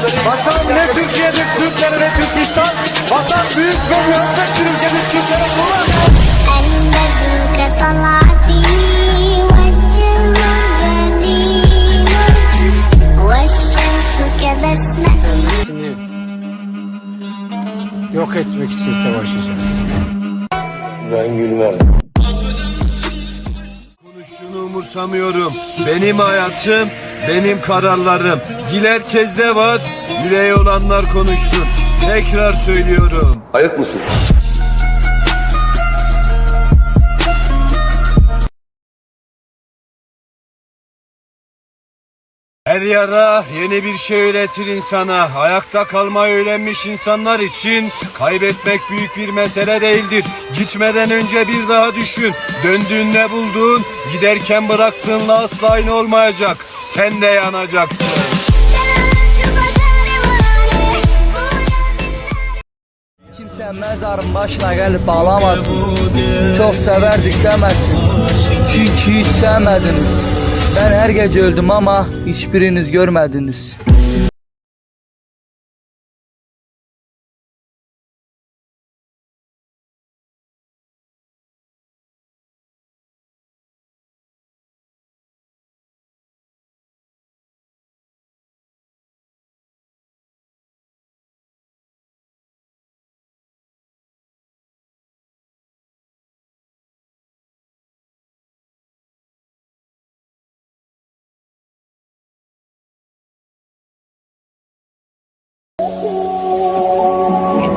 Vatan ne Türkiye'dir Türkleri ne Türkistan. Vatan büyük ve mühendistir ülkemiz Türklere kullanıyor. Şimdi yok etmek için savaşacağız. Ben gülmem. Konuşunu umursamıyorum. Benim hayatım benim kararlarım. Dil herkeste var. Yüreği olanlar konuşsun. Tekrar söylüyorum. Ayık mısın? Her yara yeni bir şey öğretir insana. Ayakta kalmayı öğrenmiş insanlar için kaybetmek büyük bir mesele değildir. Gitmeden önce bir daha düşün. Döndüğünde bulduğun, giderken bıraktığınla asla aynı olmayacak. Sen de yanacaksın. Kimse mezarın başına gelip ağlamasın. Çok severdik demezsin. Çünkü hiç sevmediniz. Ben her gece öldüm ama hiçbiriniz görmediniz.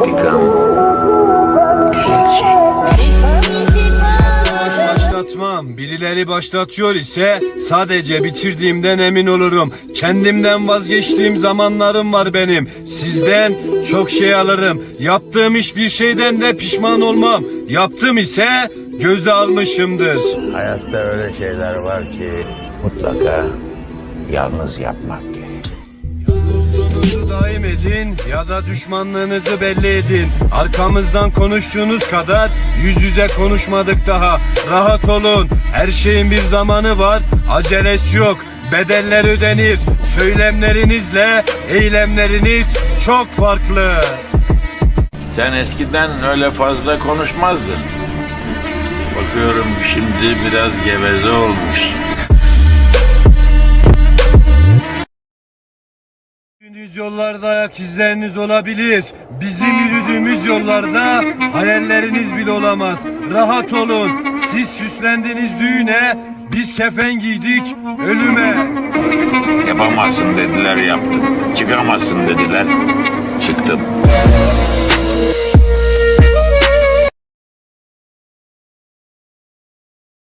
İntikam. Güzel şey. Başlatmam. Birileri başlatıyor ise sadece bitirdiğimden emin olurum. Kendimden vazgeçtiğim zamanlarım var benim. Sizden çok şey alırım. Yaptığım hiçbir şeyden de pişman olmam. Yaptım ise göze almışımdır. Hayatta öyle şeyler var ki mutlaka yalnız yapmak Dostunuzu daim edin ya da düşmanlığınızı belli edin. Arkamızdan konuştuğunuz kadar yüz yüze konuşmadık daha. Rahat olun. Her şeyin bir zamanı var. Acelesi yok. Bedeller ödenir. Söylemlerinizle eylemleriniz çok farklı. Sen eskiden öyle fazla konuşmazdın. Bakıyorum şimdi biraz geveze olmuş. Yürüdüğünüz yollarda ayak izleriniz olabilir. Bizim yürüdüğümüz yollarda hayalleriniz bile olamaz. Rahat olun. Siz süslendiğiniz düğüne, biz kefen giydik ölüme. Yapamazsın dediler yaptın. Çıkamazsın dediler.